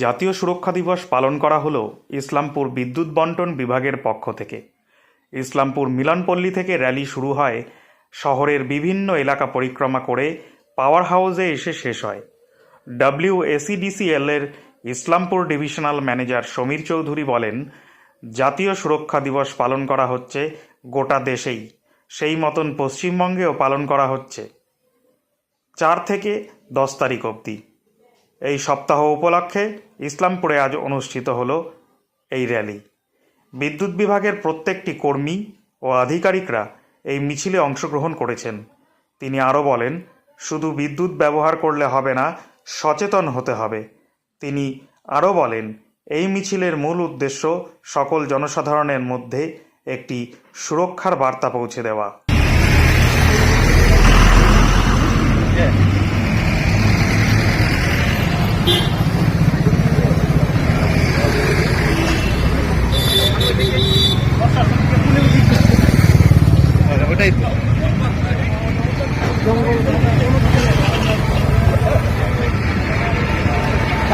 জাতীয় সুরক্ষা দিবস পালন করা হলো ইসলামপুর বিদ্যুৎ বন্টন বিভাগের পক্ষ থেকে। ইসলামপুর মিলনপল্লী থেকে র্যালি শুরু হয়। শহরের বিভিন্ন এলাকা পরিক্রমা করে পাওয়ার হাউসে এসে শেষ হয়। ডাব্লিউএসিডিসিএল এর ইসলামপুর ডিভিশনাল ম্যানেজার সমীর চৌধুরী বলেন, জাতীয় সুরক্ষা দিবস পালন করা হচ্ছে গোটা দেশেই। সেই মতন পশ্চিমবঙ্গেও পালন করা হচ্ছে। চার থেকে দশ তারিখ অবধি। এই সপ্তাহ উপলক্ষে ইসলামপুরে আজ অনুষ্ঠিত হল এই র্যালি। বিদ্যুৎ বিভাগের প্রত্যেকটি কর্মী ও আধিকারিকরা এই মিছিলে অংশগ্রহণ করেছেন। তিনি আরও বলেন, শুধু বিদ্যুৎ ব্যবহার করলে হবে না, সচেতন হতে হবে। তিনি আরও বলেন, এই মিছিলের মূল উদ্দেশ্য সকল জনসাধারণের মধ্যে একটি সুরক্ষার বার্তা পৌঁছে দেওয়া ওটাই তো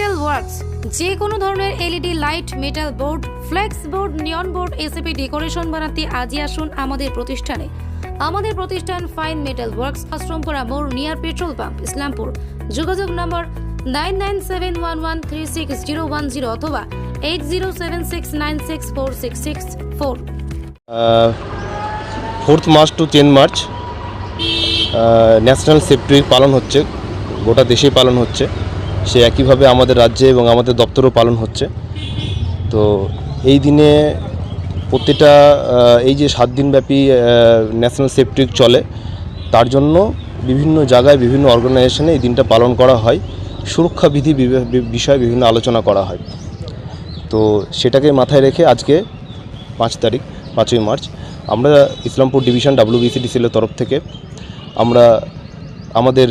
মেটাল ওয়ার্কস যে কোনো ধরনের LED light metal board flex board neon board ACP decoration বানাতে আজই আসুন আমাদের প্রতিষ্ঠানে। আমাদের প্রতিষ্ঠান ফাইন মেটাল ওয়ার্কস আশ্রমপুরা মোড় নিয়ার পেট্রোল পাম্প ইসলামপুর। যোগাযোগ number nine nine seven one one three six zero one zero অথবা eight zero seven six nine six four six six four fourth March to ten March national safety পালন হচ্ছে, গোটা দেশেই পালন হচ্ছে। সে একইভাবে আমাদের রাজ্যে এবং আমাদের দপ্তরেও পালন হচ্ছে। তো এই দিনে প্রতিটা এই যে সাত দিনব্যাপী ন্যাশনাল সেফটি চলে, তার জন্য বিভিন্ন জায়গায় বিভিন্ন অর্গানাইজেশনে এই দিনটা পালন করা হয়। সুরক্ষা বিধি বিষয়ে বিভিন্ন আলোচনা করা হয়। তো সেটাকে মাথায় রেখে আজকে পাঁচ তারিখ, পাঁচই মার্চ, আমরা ইসলামপুর ডিভিশন ডাব্লিউবিসিডিসিএলের তরফ থেকে আমরা আমাদের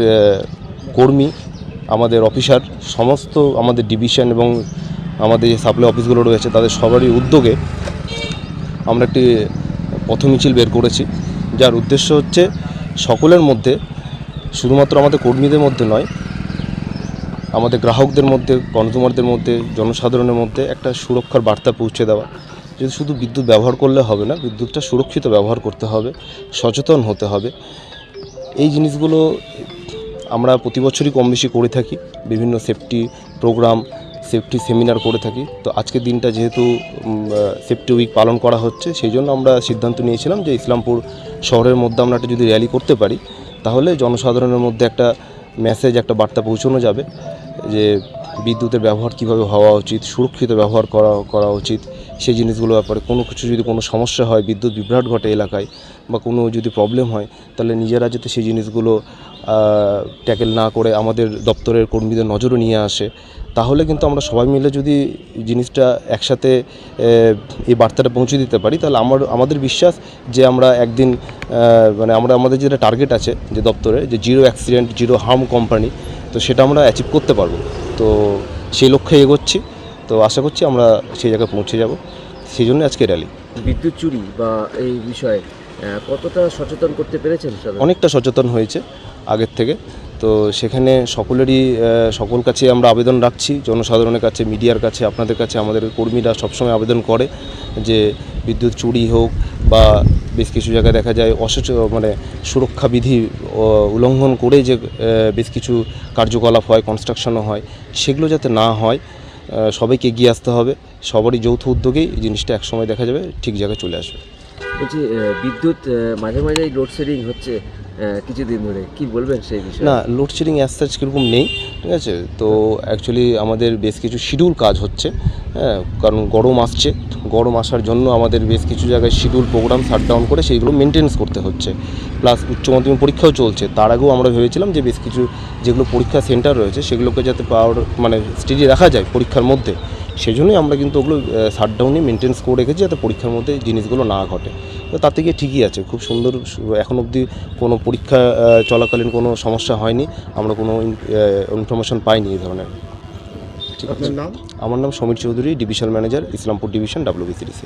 কর্মী আমাদের অফিসার, সমস্ত আমাদের ডিভিশন এবং আমাদের যে সাপ্লাই অফিসগুলো রয়েছে তাদের সবারই উদ্যোগে আমরা একটি পথ মিছিল বের করেছি। যার উদ্দেশ্য হচ্ছে সকলের মধ্যে, শুধুমাত্র আমাদের কর্মীদের মধ্যে নয়, আমাদের গ্রাহকদের মধ্যে কনজিউমারদের মধ্যে, জনসাধারণের মধ্যে একটা সুরক্ষার বার্তা পৌঁছে দেওয়া। যে শুধু বিদ্যুৎ ব্যবহার করলে হবে না, বিদ্যুৎটা সুরক্ষিত ব্যবহার করতে হবে, সচেতন হতে হবে। এই জিনিসগুলো আমরা প্রতি বছরই কম বেশি করে থাকি, বিভিন্ন সেফটি প্রোগ্রাম সেফটি সেমিনার করে থাকি। তো আজকের দিনটা যেহেতু সেফটি উইক পালন করা হচ্ছে, সেই জন্য আমরা সিদ্ধান্ত নিয়েছিলাম যে ইসলামপুর শহরের মধ্যে আমরা একটা যদি র্যালি করতে পারি, তাহলে জনসাধারণের মধ্যে একটা মেসেজ একটা বার্তা পৌঁছানো যাবে যে বিদ্যুতের ব্যবহার কীভাবে হওয়া উচিত, সুরক্ষিত ব্যবহার করা করা উচিত। সেই জিনিসগুলো ব্যাপারে কোনো কিছু যদি কোনো সমস্যা হয়, বিদ্যুৎ বিভ্রাট ঘটে এলাকায় বা কোনো যদি প্রবলেম হয়, তাহলে নিজেরা যাতে সেই জিনিসগুলো ট্যাকেল না করে আমাদের দপ্তরের কর্মীদের নজরে নিয়ে আসে। তাহলে কিন্তু আমরা সবাই মিলে যদি জিনিসটা একসাথে এই বার্তাটা পৌঁছে দিতে পারি, তাহলে আমার, আমাদের বিশ্বাস যে আমরা একদিন মানে আমরা, আমাদের যেটা টার্গেট আছে যে দপ্তরে, যে zero accident zero harm company তো সেটা আমরা অ্যাচিভ করতে পারব। তো তো সেই লক্ষ্যে এগোচ্ছি। তো আশা করছি আমরা সেই জায়গায় পৌঁছে যাব। সেই জন্য আজকে র্যালি বিদ্যুৎ চুরি বা এই বিষয়ে কতটা সচেতন করতে পেরেছেন অনেকটা সচেতন হয়েছে আগের থেকে। তো সেখানে সকলেরই সকল কাছে আমরা আবেদন রাখছি জনসাধারণের কাছে মিডিয়ার কাছে আপনাদের কাছে আমাদের কর্মীরা সবসময় আবেদন করে যে বিদ্যুৎ চুরি হোক বা বেশ কিছু জায়গায় দেখা যায় অসচ মানে সুরক্ষা বিধি আহ, উল্লঙ্ঘন করে যে বেশ কিছু কার্যকলাপ হয় কনস্ট্রাকশনও হয় সেগুলো যাতে না হয় সবাইকে এগিয়ে আসতে হবে। সবারই যৌথ উদ্যোগেই এই জিনিসটা একসময় দেখা যাবে, ঠিক জায়গায় চলে আসবে। বলছি বিদ্যুৎ মাঝে মাঝেই লোডশেডিং হচ্ছে কিছুদিন ধরে। কি বলবেন সেই বিষয়ে? না লোডশেডিং অ্যাজ সাচ কীরকম নেই, ঠিক আছে? তো অ্যাকচুয়ালি আমাদের বেশ কিছু শিডিউল কাজ হচ্ছে হ্যাঁ? কারণ গরম আসছে, গরম আসার জন্য আমাদের বেশ কিছু জায়গায় শিডিউল প্রোগ্রাম শাটডাউন করে সেইগুলো মেনটেন্স করতে হচ্ছে। প্লাস উচ্চ মাধ্যমিক পরীক্ষাও চলছে। তার আগেও আমরা ভেবেছিলাম যে বেশ কিছু যেগুলো পরীক্ষা সেন্টার রয়েছে, সেগুলোকে যাতে পাওয়ার মানে স্টেজে রাখা যায় পরীক্ষার মধ্যে। সেই জন্যই আমরা কিন্তু ওগুলো শাটডাউনে মেনটেন্স করে রেখেছি যাতে পরীক্ষার মধ্যে জিনিসগুলো না ঘটে। তো তার থেকে ঠিকই আছে খুব সুন্দর এখন অবধি কোনো পরীক্ষা চলাকালীন কোনো সমস্যা হয়নি আমরা কোনো ইনফরমেশন পাইনি এই ধরনের। ঠিক আছে? আমার নাম Samir Chowdhury division manager Islampur division WBCDC